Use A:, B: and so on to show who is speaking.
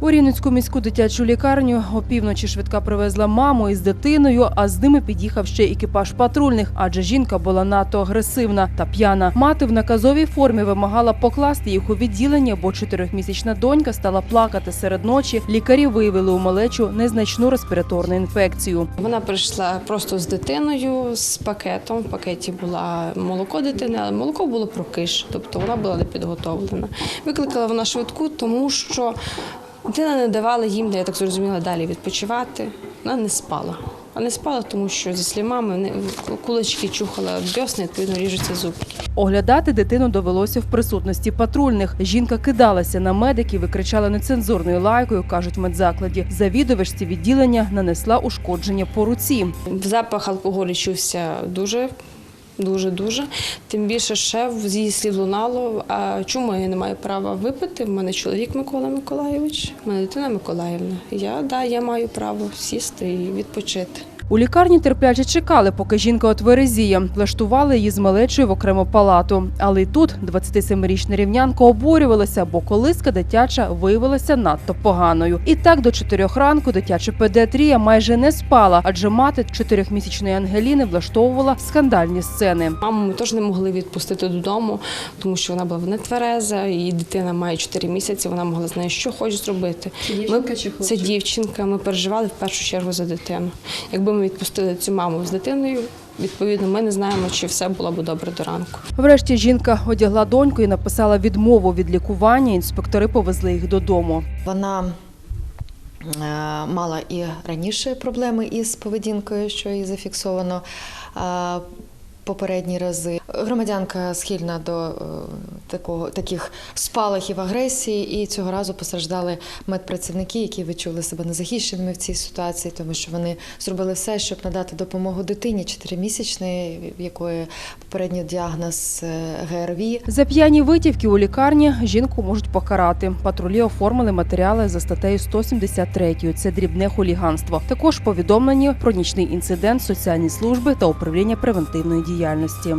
A: У Рівненську міську дитячу лікарню опівночі швидка привезла маму із дитиною, а з ними під'їхав ще екіпаж патрульних, адже жінка була надто агресивна та п'яна. Мати в наказовій формі вимагала покласти їх у відділення, бо чотирьохмісячна донька стала плакати серед ночі. Лікарі виявили у малечу незначну респіраторну інфекцію.
B: Вона прийшла просто з дитиною з пакетом. В пакеті була молоко дитини, але молоко було прокиш, тобто вона була не підготовлена. Викликала вона швидку, тому що дитина не давала їм, я так зрозуміла, далі відпочивати. Вона не спала. А не спала, тому що зі слімами вони кулачки чухала дьосни, відповідно ріжуться зубки.
A: Оглядати дитину довелося в присутності патрульних. Жінка кидалася на медиків і кричала нецензурною лайкою, кажуть в медзакладі. Завідувачці відділення нанесла ушкодження по руці.
B: Запах алкоголю чувся дуже. Дуже дуже. Тим більше ще в її слів лунало. А чому я не маю права випити? В мене чоловік Микола Миколаєвич, в мене дитина Миколаївна. Я да, я маю право сісти і відпочити.
A: У лікарні терпляче чекали, поки жінка отверезіє. Влаштували її з малечою в окрему палату. Але й тут 27-річна рівнянка обурювалася, бо колиска дитяча виявилася надто поганою. І так до чотирьох ранку дитяча педіатрія майже не спала, адже мати чотирьохмісячної Ангеліни влаштовувала скандальні сцени.
B: Маму ми теж не могли відпустити додому, тому що вона була нетвереза, і дитина має 4 місяці. Вона могла з нею що хоче зробити. Це
C: дівчинка чи хлопчик?
B: Це дівчинка. Ми переживали в першу чергу за дитину. Якби ми відпустили цю маму з дитиною, відповідно, ми не знаємо, чи все було б добре до ранку.
A: Врешті жінка одягла доньку і написала відмову від лікування. Інспектори повезли їх додому.
C: Вона е, мала і раніше проблеми із поведінкою, що її зафіксовано е, попередні рази. Громадянка схильна до е, такого таких спалахів агресії, і цього разу постраждали медпрацівники, які відчули себе незахищеними в цій ситуації, тому що вони зробили все, щоб надати допомогу дитині 4-місячної, в якої попередній діагноз е, ГРВІ.
A: За п'яні витівки у лікарні жінку можуть покарати. Патрулі оформили матеріали за статтею 173. Це дрібне хуліганство. Також повідомлені про нічний інцидент соціальні служби та управління превентивної діяльності.